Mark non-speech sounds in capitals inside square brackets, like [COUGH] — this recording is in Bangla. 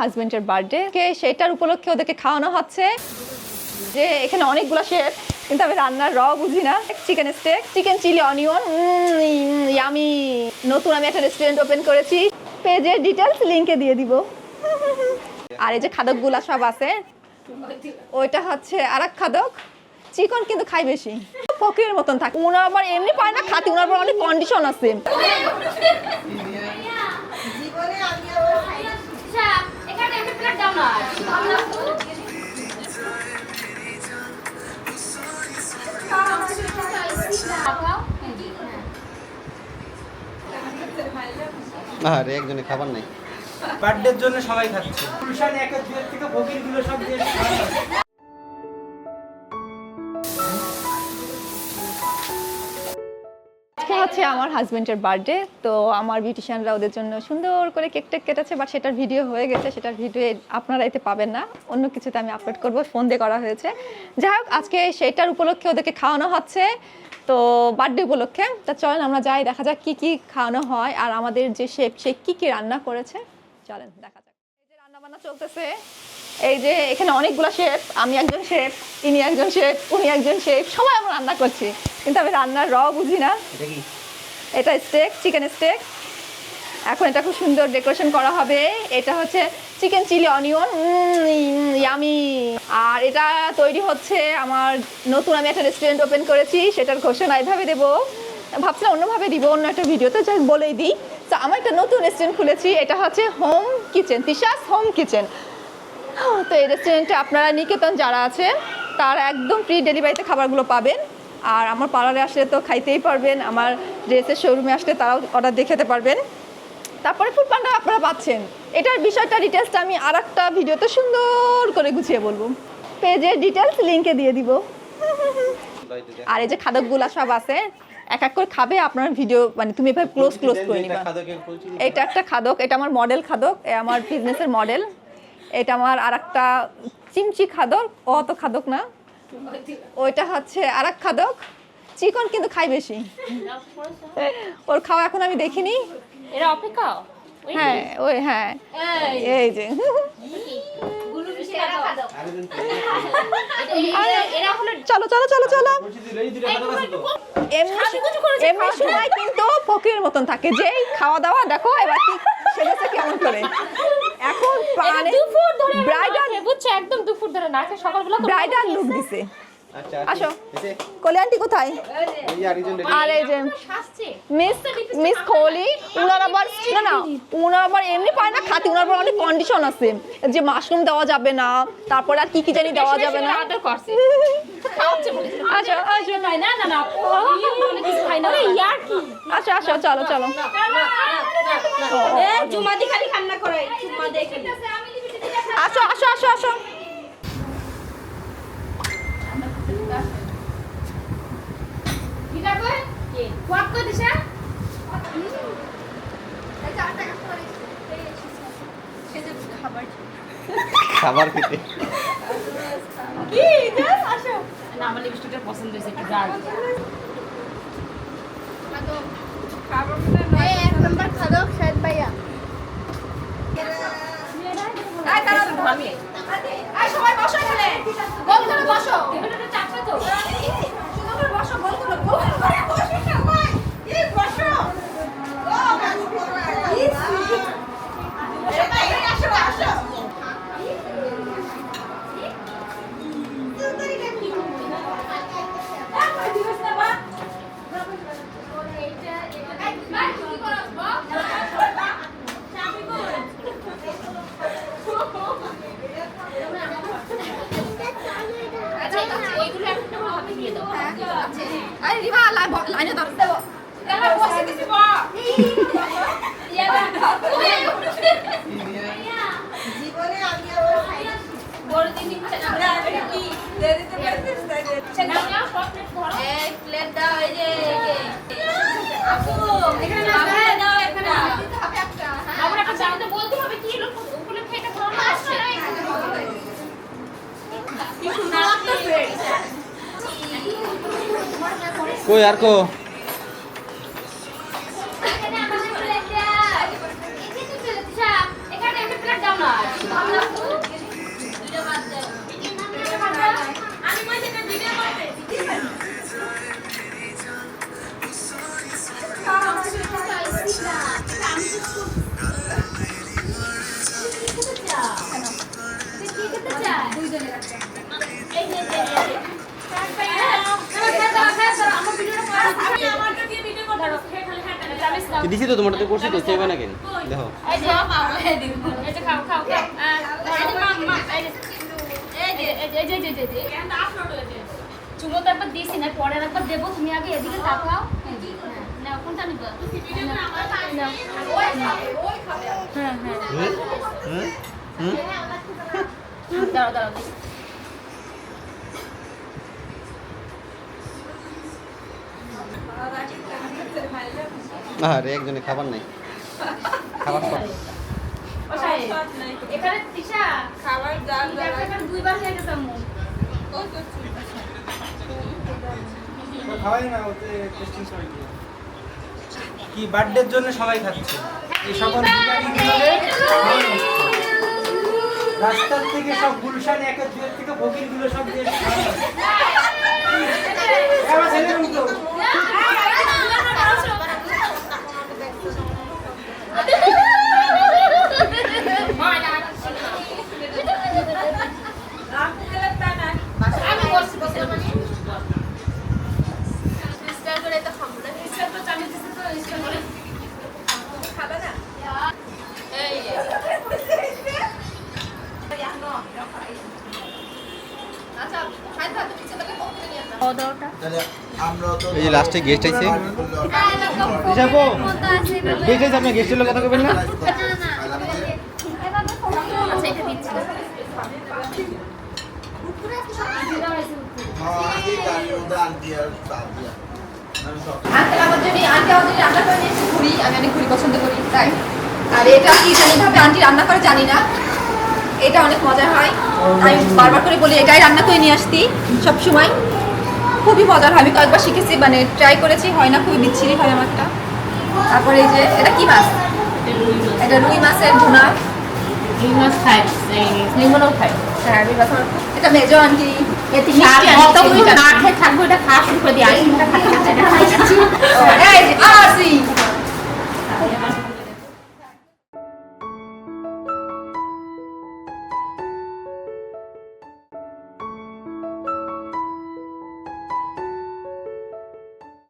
হাজবেন্ডের বার্থডে। কে সেটার উপলক্ষে ওদেরকে খাওয়ানো হচ্ছে। যে এখানে অনেকগুলো শেফ, কিন্তু আমি রান্নার র বুঝি না। Chicken steak chicken chilli onion আমি নতুন আমি একটা রেস্টুরেন্ট ওপেন করেছি। পেজের ডিটেলস লিঙ্কে দিয়ে দিব। আর এই যে খাদকগুলা সব আছে, ওইটা হচ্ছে আর এক খাদক। চিকন কিন্তু খাই বেশি। ফকিরের মতন থাকে। ওনার আবার এমনি পায় না, খাতে। ওনার আবার অনেক কন্ডিশন আছে। আরে একজনে খাবার নাই। বার্থডের জন্য সবাই খাচ্ছে। গুলশান একের দুয়ের থেকে সব দিয়ে হচ্ছে আমার হাজবেন্ডের বার্থডে তো আমার বিউটিশিয়ানরা ওদের জন্য সুন্দর করে কেক টেক কেটেছে বাট সেটার ভিডিও হয়ে গেছে, সেটার ভিডিও আপনারা এতে পাবেন না। অন্য কিছুতে আমি আপলোড করব ফোন দিয়ে করা হয়েছে। যাই হোক, আজকে সেটার উপলক্ষে ওদেরকে খাওয়ানো হচ্ছে, তো বার্থডে উপলক্ষে। তা চলেন, আমরা যাই, দেখা যাক কি কি খাওয়ানো হয়, আর আমাদের যে শেফ সে কি কি রান্না করেছে। চলেন, দেখা যাক। এই যে রান্না বান্না চলতেছে, এই যে এখানে অনেকগুলো শেফ আমি একজন শেফ ইনি একজন শেফ উনি একজন শেফ সবাই আমরা রান্না করছি। কিন্তু আমি রান্নার র বুঝি না। এটা স্টেক চিকেন স্টেক এখন এটা খুব সুন্দর ডেকোরেশন করা হবে। এটা হচ্ছে চিকেন চিলি অনিয়ন ইয়ামি আর এটা তৈরি হচ্ছে আমার নতুন আমি একটা রেস্টুরেন্ট ওপেন করেছি, সেটার ঘোষণা এভাবে দেবো। ভাবছিলাম অন্যভাবে দিব, অন্য একটা ভিডিওতে যাই, বলেই দিই। তো আমার একটা নতুন রেস্টুরেন্ট খুলেছি, এটা হচ্ছে home kitchen Tisha's home kitchen তো এই রেস্টুরেন্টে আপনারা নিকেতন যারা আছে তারা একদম ফ্রি ডেলিভারিতে খাবারগুলো পাবেন। আর আমার পার্লারে আসলে তো খাইতেই পারবেন, আমার ড্রেসের শোরুমে আসলে তারাও অর্ডার দিয়ে খেতে পারবেন। তারপরে ফুড পান্ডা আপনারা পাচ্ছেন। এটার বিষয়টা ডিটেলসটা আমি আর একটা ভিডিওতে সুন্দর করে গুছিয়ে বলব। পেজের ডিটেলস লিঙ্কে দিয়ে দিব। আর এই যে খাদকগুলা সব আছে, এক এক করে খাবে, আপনার ভিডিও মানে তুমি এভাবে ক্লোজ ক্লোজ করে নিবা। এটা একটা খাদক, এটা আমার মডেল খাদক, এ আমার বিজনেসের মডেল এটা আমার আর একটা চিমচি খাদক, অত খাদক না। ওইটা হচ্ছে আর খাদক। চিকন কিন্তু খাই বেশি। ওর খাওয়া এখন আমি দেখিনি। এরা অপেক্ষা? হ্যাঁ ওই হ্যাঁ। এই। যে। চলো চলো চলো চলো। এমনি সময় কিন্তু ফকিরের মতন থাকে। যেই খাওয়া দাওয়া দেখো এবার কি কেমন করে। এখন ধরে ব্রাইডাল ব্রাইডাল বুঝছ একদম দুপুর ধরে না আজকে সকালবেলা করে ব্রাইডাল লুক দিছে আচ্ছা আসো। কলি আন্টি কোথায় আর এই যে মিস মিস কোহলি উনার আবার না না উনার আবার এমনি পায় না খাতে উনার আবার অনেক কন্ডিশন আছে যে মাশরুম দেওয়া যাবে না তারপর আর কি কি জানি দেওয়া যাবে না আচ্ছা আচ্ছা না না না আচ্ছা আচ্ছা চলো চলো জুমাদি খালি কান্না করে আসো আসো আসো আসো। খাবার খেতে। না আমার লিপস্টিকটা পছন্দ হয়েছে একটু ডার্ক ভাবি সবাই বসো এখানে গোল করে বসো এটা চাপটা তো সুন্দর করে বসো গোল করে গোল করে বসো সবাই এই বসো আসো আসো আচ্ছা এইগুলো একটা ভাবে দিয়ে দাও আরে রিমা লাইনে ধরো দেবো এলা বসে দিছি বা ইয়ালা বড় দিন দিচ্ছে না কি দে দিতে পারছিস তাই দে না না সব প্লেট ধরো এক প্লেট দাও এই যে আপু এখানে দাও এখানে আমরা একটা। জানতে বলতে হবে কি লোক ওগুলো খেতে ধরো না কি কই আর কো? দিছি তো তোমার তো করছি তো চেয়ে না কেন? দেখো। চুলো তো একবার দিয়েছি না পরে একবার দেবো। তুমি আগে এদিকে তাকাও। না কোনটা নিবা? হ্যাঁ হ্যাঁ। হুম? হুম? হুম? দাঁড়াও দাঁড়াও আরে একজনে খাবার নাই। খাবার। এখানে তিশা খাবার দুইবার খেয়ে গেছে মুখ খাওয়াই না ওতে টেস্টিং কি বার্থডের জন্য সবাই খাচ্ছে। এই সকল রাস্তার থেকে সব গুলশান একের দুয়ের থেকে ফকিরগুলো সব দিয়ে খাওয়ানো হচ্ছে। এ আমার ছেলের মতো। আমি বসছি বসে মানে স্টার করে তো খাব না স্টার তো করে খাবে না এই এই যে লাস্টে গেস্ট আইছে। হিসাবো গেস্ট আইছে আপনি গেস্টের লোক কথা কইবেন না। আচ্ছা আন্টি আমাদের রান্না করে নিয়েছে ঘুড়ি আমি অনেক ঘুড়ি পছন্দ করি তাই। আর এটা কি জানি ভাবে আন্টি রান্না করে জানি না। এটা অনেক মজা হয়। আমি বারবার করে বলি এটাই রান্না করে নিয়ে আসতি সব সময় খুবই মজার হয়। আমি কয়েকবার শিখেছি মানে ট্রাই করেছি হয় না খুবই বিচ্ছিরি হয় আমারটা। তারপরে এই যে এটা কি মাছ? এটা রুই মাছের ভুনা খাই খাই। হ্যাঁ রুই মাছ এটা মেজো আন্টি। না খেয়ে থাকব এটা খাওয়া শুরু করে দিই। [LAUGHS]